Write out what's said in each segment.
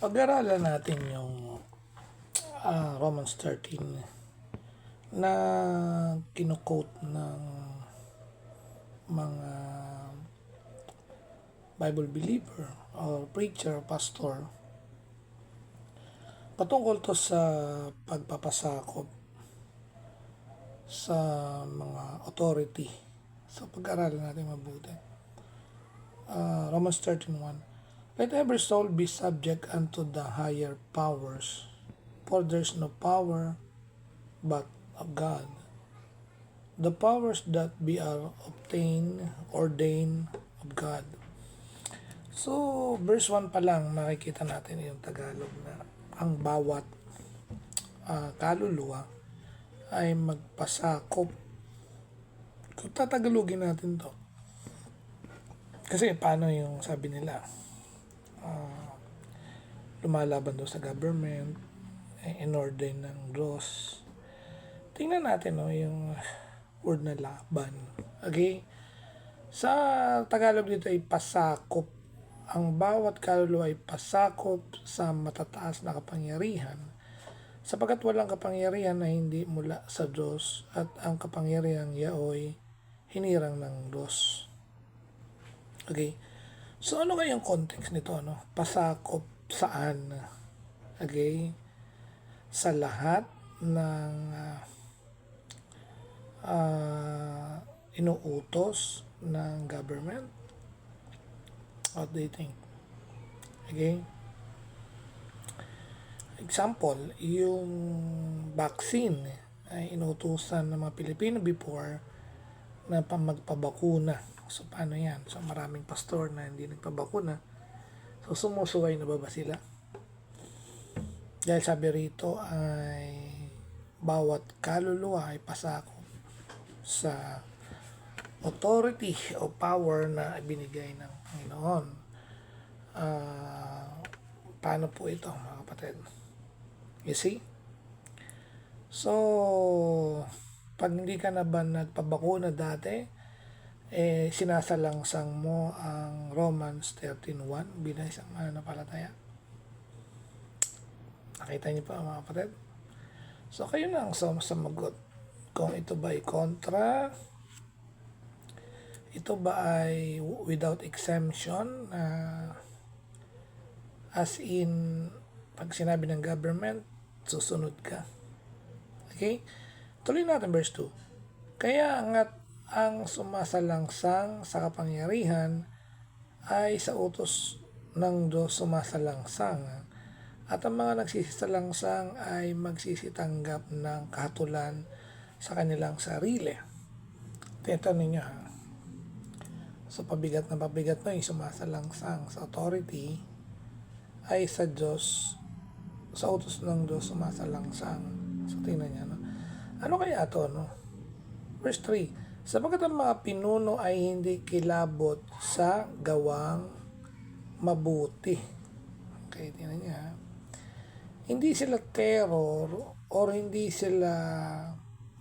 Pag-aralan natin yung ah, Romans 13 na kinukote ng mga Bible believer or preacher, pastor patungkol to sa pagpapasakop sa mga authority. So pag-aralan natin mabuti. Uh, Romans 13.1 Let every soul be subject unto the higher powers, for there's no power but of God. The powers that be are obtained, ordained of God. So, verse 1 pa lang, makikita natin yung Tagalog na ang bawat ah, kaluluwa ay magpasakop. Kung tatagalogin natin to, kasi paano yung sabi nila, ah, lumalaban daw sa government, eh, in-order ng Diyos. Tingnan natin no, yung word na laban. Okay? Sa Tagalog dito ay pasakop. Ang bawat kaluluwa ay pasakop sa matataas na kapangyarihan sapagkat walang kapangyarihan na hindi mula sa Diyos at ang kapangyarihan yaoy hinirang ng Diyos. Okay? So ano kayang context nito ano? Pasakop saan? Okay? Sa lahat ng ah, ah, inuutos ng government? What do you think? Okay? Example, yung vaccine ay inutusan ng mga Pilipino before na pa magpabakuna. So, paano yan? So, maraming pastor na hindi nagpabakuna. So, sumusuway na ba ba sila? Dahil sabi rito ay bawat kaluluwa ay pasako sa authority o power na binigay ng Panginoon. Ah, paano po ito mga kapatid? You see? So, pag hindi ka na ba nagpabakuna dati, eh, sinasalangsang mo ang Romans 13.1 bilang isang mananampalataya. Nakita niyo pa mga kapatid? So, kayo na ang sum- sumagot. Kung ito ba ay kontra, ito ba ay without exemption, ah, as in, pag sinabi ng government, susunod ka. Okay? Tuloy natin verse 2. Kaya nga't ang sumasalangsang sa kapangyarihan ay sa utos ng Diyos sumasalangsang at ang mga nagsisalangsang ay magsisitanggap ng kahatulan sa kanilang sarili. Tito ninyo ha. So pabigat na pabigat na yung sumasalangsang sa authority ay sa Diyos sa utos ng Diyos sumasalangsang. So tingnan niya no. Ano kaya to no? Verse 3 Sapagkat ang mga pinuno ay hindi kilabot sa gawang mabuti. Okay, tingnan niya. Hindi sila terror or hindi sila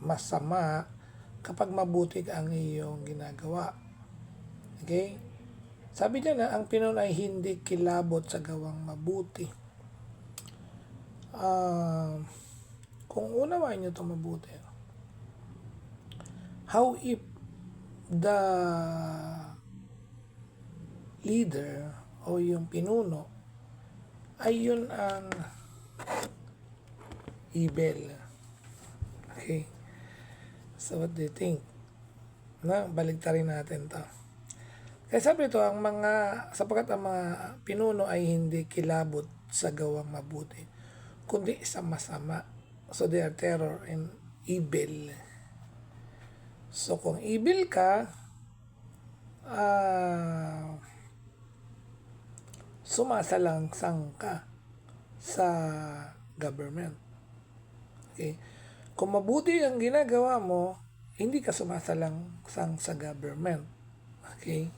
masama kapag mabuti ang iyong ginagawa. Okay? Sabi niya na ang pinuno ay hindi kilabot sa gawang mabuti. Ah, kung unawain niyo ito mabuti, how if the leader o yung pinuno ay yun ang evil. Okay? So what do you think? Na, baligtarin natin to. Kaya sabi ito, ang mga, sapagkat ang mga pinuno ay hindi kilabot sa gawang mabuti, kundi sa masama. So they are terror and evil. So kung evil ka, ah, sumasalangsang ka sa government. Okay? Kung mabuti ang ginagawa mo, hindi ka sumasalangsang sa government. Okay?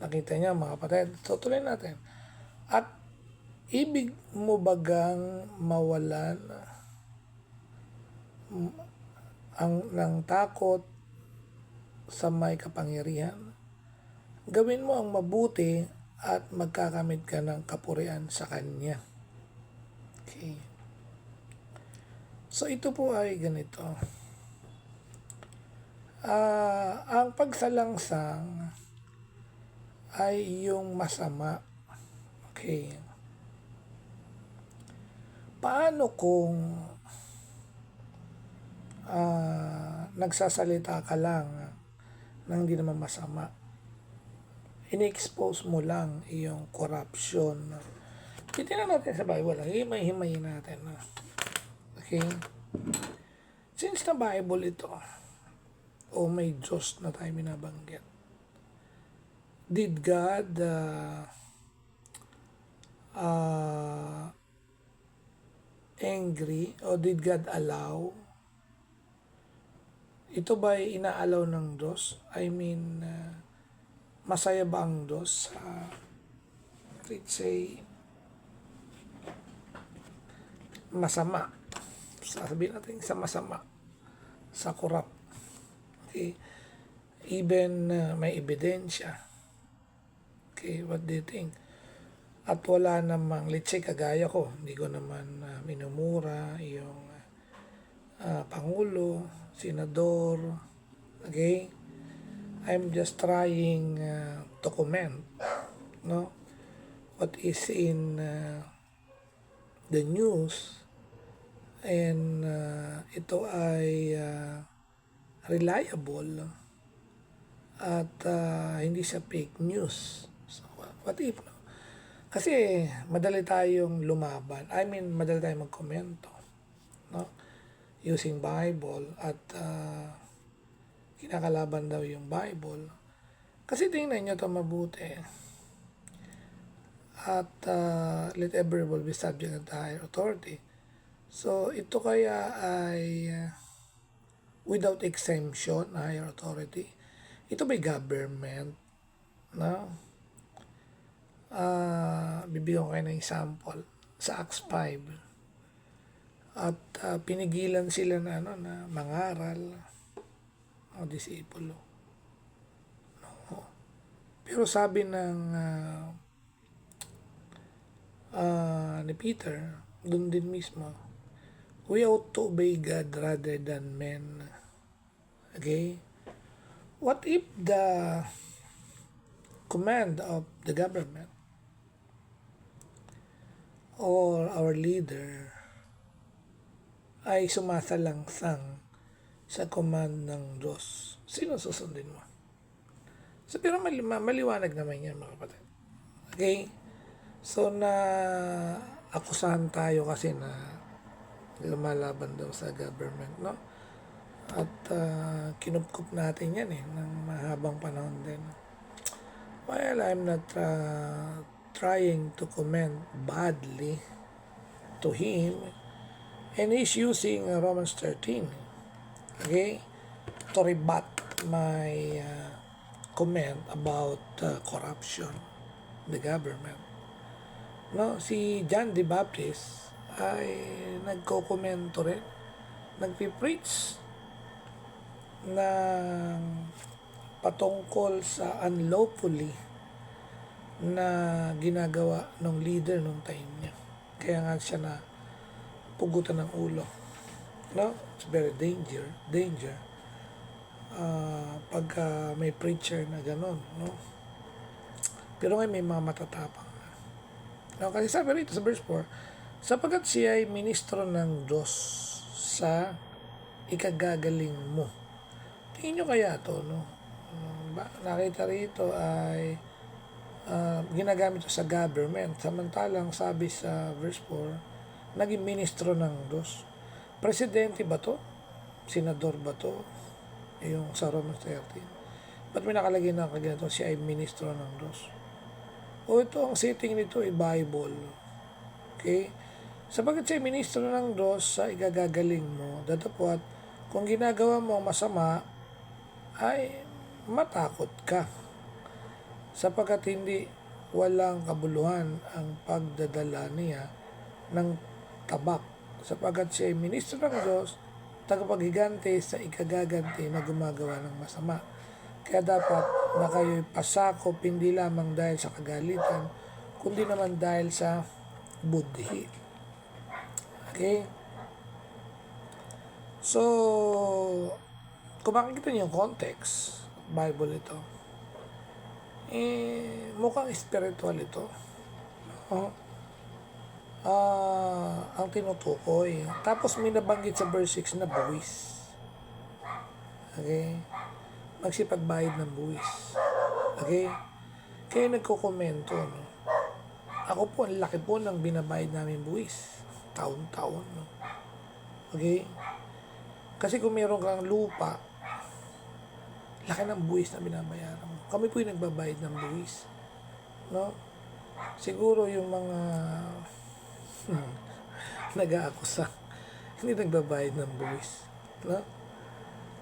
Nakita niya mga kapatid. So tuloy natin. At ibig mo bagang mawalan ang ng takot sa may kapangyarihan? Gawin mo ang mabuti at magkakamit ka ng kapurian sa Kanya. Okay. So ito po ay ganito. Ah, ang pagsalangsang ay yung masama. Okay. Paano kung ah, nagsasalita ka lang nang hindi naman masama? In-expose mo lang yung corruption. Titignan natin sa Bible. Himay-himayin natin. ah. Okay? Since na Bible ito, o may Diyos na tayo binabanggit, did God uh, uh, angry o did God allow ito ba ay inaalaw ng Diyos? I mean, uh, masaya ba ang Diyos sa, let's say, masama? Sasabihin natin sa masama, sa corrupt. Okay? Even uh, may ebidensya. Okay, what do you think? At wala namang, let's say, kagaya ko, hindi ko naman uh, minumura yung uh, Pangulo, Senador, okay? I'm just trying uh, to comment, no? What is in uh, the news and uh, ito ay uh, reliable at uh, hindi siya fake news. So, what if, no? Kasi madali tayong lumaban. I mean, madali tayong magkomento. No? Using Bible at uh, kinakalaban daw yung Bible. Kasi tingnan nyo ito mabuti. At uh, let every will be subject to higher authority. So, ito kaya ay uh, without exemption, higher authority. Ito may government, no? Ah, bibigyan ko kayo ng example sa Acts 5. At ah, pinigilan sila na ano na mangaral o disipulo. No. Pero sabi ng ah, ah, ni Peter, doon din mismo, we ought to obey God rather than men. Okay? What if the command of the government or our leader ay sumasalangsang sa command ng Diyos? Sino susundin mo? So, pero mali- ma- maliwanag naman yan mga kapatid. Okay? So, na akusahan tayo kasi na lumalaban daw sa government, no? At uh, kinupkup natin yan eh, ng mahabang panahon din. While I'm not uh, trying to comment badly to him, and he's using uh, Romans 13, okay, to rebut my uh, comment about uh, corruption, the government. No, si John the Baptist ay nagko-komento rin, nagpipreach ng patungkol sa unlawfully na ginagawa ng leader nung time niya. Kaya nga siya na pugutan ng ulo. No? It's very danger, danger. Ah, pagka may preacher na gano'n, no? Pero ngayon may mga matatapang. No, kasi sabi rito sa verse 4, sapagkat siya ay ministro ng Diyos sa ikagagaling mo. Tingin nyo kaya to, no? Um, nakita rito ay ah, ginagamit sa government. Samantalang sabi sa verse 4, naging ministro ng Diyos. Presidente ba to? Senador ba to? Yung sa Romans 13. Ba't may nakalagay na kaganito siya ay ministro ng Diyos? O ito, ang setting nito ay Bible. Okay? Sapagat siya ay ministro ng Diyos sa igagagaling mo, datapwat, kung ginagawa mo ang masama, ay matakot ka. Sapagkat hindi walang kabuluhan ang pagdadala niya ng tabak. Sapagkat siya ay ministro ng Diyos, tagapaghiganti sa ikagaganti na gumagawa ng masama. Kaya dapat na kayo'y pasakop hindi lamang dahil sa kagalitan, kundi naman dahil sa budhi. Okay? So, kung makikita niyo yung context, Bible ito, eh, mukhang spiritual ito. Oh. Ang tinutukoy. Tapos may nabanggit sa verse 6 na buwis. Okay? Magsipagbayad ng buwis. Okay? Kaya nagkokomento, no? Ako po, ang laki po ng binabayad namin buwis. Taon-taon, no? Okay? Kasi kung meron kang lupa, laki ng buwis na binabayaran mo. Kami po yung nagbabayad ng buwis. No? Siguro yung mga hmm, nag-aakusa, hindi nagbabayad ng buwis. No?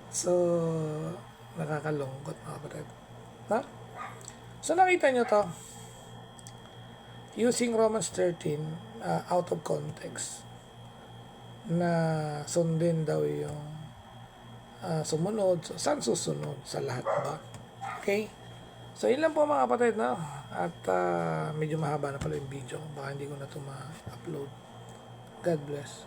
So, nakakalungkot mga kapatid. Ha? So, nakita nyo to. Using Romans 13 uh, out of context na sundin daw yung ah, sumunod. So, saan susunod? Sa lahat ba? Okay? So, yun lang po mga kapatid, no? At ah, medyo mahaba na pala yung video. Baka hindi ko na ito ma-upload. God bless.